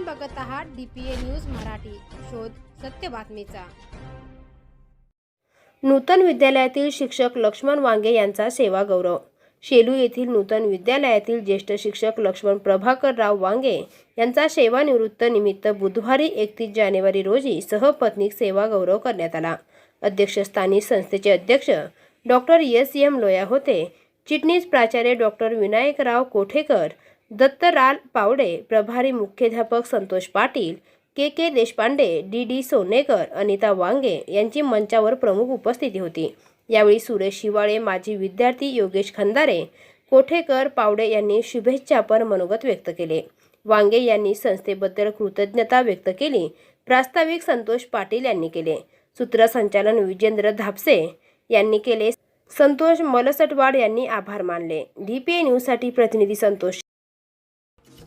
आपण बघत आहात डीपीए न्यूज मराठी. शोध सत्य बातमीचा. नूतन विद्यालयातील शिक्षक लक्ष्मण वांगे यांचा सेवा गौरव. शेलू येथील नूतन विद्यालयातील ज्येष्ठ शिक्षक लक्ष्मण प्रभाकरराव वांगे यांचा सेवानिवृत्त निमित्त बुधवारी एकतीस जानेवारी रोजी सहपत्नीक सेवा गौरव करण्यात आला. अध्यक्षस्थानी संस्थेचे अध्यक्ष डॉक्टर एस एम लोया होते. चिटणीस प्राचार्य डॉक्टर विनायकराव कोठेकर दत्तराल पावडे प्रभारी मुख्याध्यापक Santosh Patil K K Deshpande D D Sonekar Anita Wange यांची मंचावर प्रमुख उपस्थिती होती. यावेळी सुरेश शिवाळे माजी विद्यार्थी योगेश खंदारे कोठेकर पावडे यांनी शुभेच्छापर मनोगत व्यक्त केले. वांगे यांनी संस्थेबद्दल कृतज्ञता व्यक्त केली प्रास्ताविक संतोष पाटील यांनी केले. सूत्रसंचालन विजेंद्र धापसे यांनी केले. संतोष मलसटवाड यांनी आभार मानले. डी पी ए न्यूजसाठी प्रतिनिधी संतोष